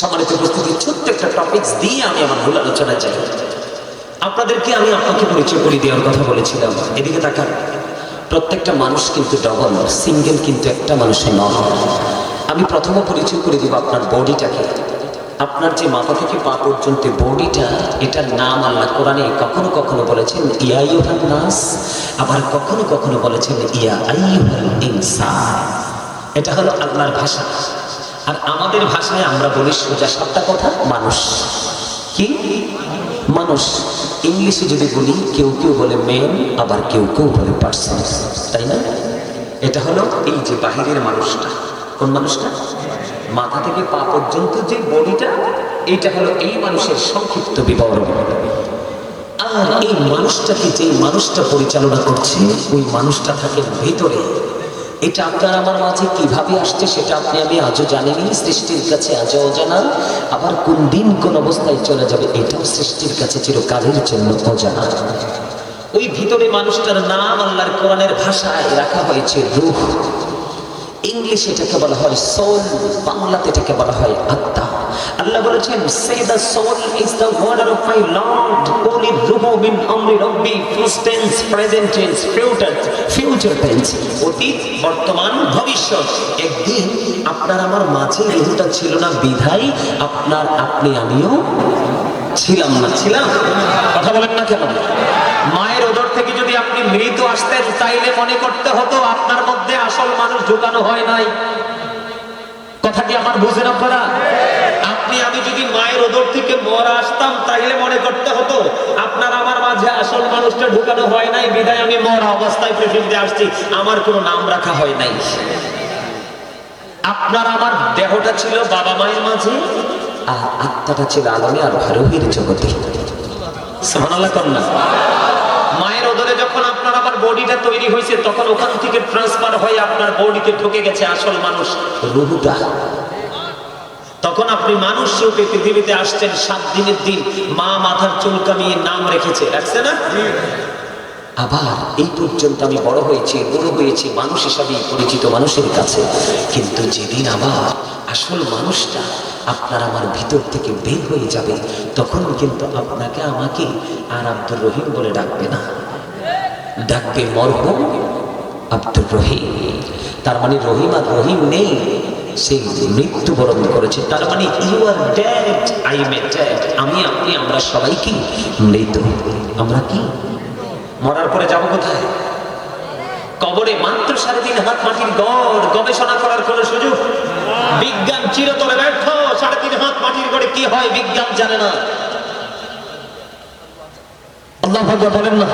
সম্মানিত উপস্থিতি, ছোট্ট একটা টপিকস দিয়ে আমি আমার মূল আলোচনায় যাই। আপনাদেরকে আমি আপনাকে পরিচয় করে দেওয়ার কথা বলেছিলাম। এদিকে তাকান। প্রত্যেকটা মানুষ কিন্তু ডবল সিঙ্গেল কিন্তু একটা মানুষের নয় আমি প্রথম পরিচয় করে দিব আপনার বডিটাকে আপনার যে মাথা থেকে পা পর্যন্ত বডিটা এটার নাম আল্লাহ কোরআনে কখনো কখনো বলেছেন, ইয়া নাস আবার কখনো কখনো বলেছেন, ইয়া আইয়ুহাল ইনসান। এটা হলো আল্লাহর ভাষা। আর আমাদের ভাষায় আমরা বলি সোজা সাতটা কথা, মানুষ। কি? মানুষ। ইংলিশে যদি বলি, কেউ কেউ বলে মেন আবার কেউ কেউ বলে পার্সন তাই না? এটা হলো এই যে বাহিরের মানুষটা। কোন মানুষটা? মাথা থেকে পা পর্যন্ত যে বডিটা, এইটা হলো এই মানুষের সংক্ষিপ্ত বিবরণ। আর এই মানুষটাকে যে মানুষটা পরিচালনা করছে, ওই মানুষটা থাকে ভিতরে। এটা আপনার আমার মাঝে কীভাবে আসছে সেটা আপনি আমি আজও জানিনি, সৃষ্টির কাছে আজও অজানা। আবার কোন দিন কোন অবস্থায় চলে যাবে, এটাও সৃষ্টির কাছে চিরকালের জন্য অজানা। ওই ভিতরে মানুষটার নাম আল্লাহর কোরআনের ভাষায় রাখা হয়েছে রূহ। ইংলিশ এটাকে বলা হয় সোল, বাংলাতে এটাকে বলা হয় আত্মা। আল্লাহ বলেছেন সে the soul is the order of my lord Koli রুহু মিন আমরি রব্বি first tense present tense future future tense অতীত, বর্তমান, ভবিষ্যৎ। একদিন আপনার আমার মাঝে রুহুটা ছিল না বিধাই আপনার আপনি আমিও ছিলাম না। ছিলাম? কথা বলেন না কেন? মায়ের ওদর থেকে যদি আপনি মৃত আসতেন, তাইলে মনে করতে হতো আপনার মধ্যে আসল মানুষ ঢুকানো হয় নাই। কথা কি আমার বুঝেন আপনারা? আপনি, আমি যদি মায়ের ওদর থেকে মরা আসতাম, তাইলে মনে করতে হতো, আপনার আমার মাঝে আসল মানুষটা ঢুকানো হয় নাই, বিদায় আমি মরা অবস্থায় পৃথিবীতে আসছি, আমার কোনো নাম রাখা হয় নাই। আপনার আমার দেহটা ছিল বাবা মায়ের মাঝে, আর আত্মাটা ছিল আলমে আর ভারোহীর জগতে সুবহানাল্লাহ, কন্যা। মায়ের যখন আপনার আমার বডিটা তৈরি হয়েছে, তখন ওখান থেকে ট্রান্সফার হয়ে আপনার বডিতে ঢুকে গেছে আসল মানুষ, রুহুটা। তখন আপনি মানুষ রূপে পৃথিবীতে আসছেন সাত দিনের দিন, মা মাথার চুল কামিয়ে নাম রেখেছে। রাখছে না? আবার এই পর্যন্ত আমি বড় হয়েছি বড় হয়েছি, মানুষ হিসাবে পরিচিত মানুষের কাছে। কিন্তু যেদিন আবার আসল মানুষটা আপনার আমার ভিতর থেকে বের হয়ে যাবে, তখন কিন্তু আপনাকে আমাকে আর আব্দুর রহিম বলে ডাকবে না। ডাকবে মরহম আব্দুর রহিম। তার মানে রহিম আর রহিম নেই সে মৃত্যুবরণ করেছে। তার মানে you are dad I am a dad আমি, আপনি, আমরা সবাই কি? মৃত। আমরা কি? মরার পরে যাব কোথায়? কবরে মাত্র সাড়ে তিন হাত মাটির গড়, গবেষণা করার কোনো সুযোগ? বিজ্ঞান চিরতরে ব্যর্থ, সাড়ে তিন হাত মাটির গড়ে কি হয় বিজ্ঞান জানে না। আল্লাহ ভাগ্য বলেন না।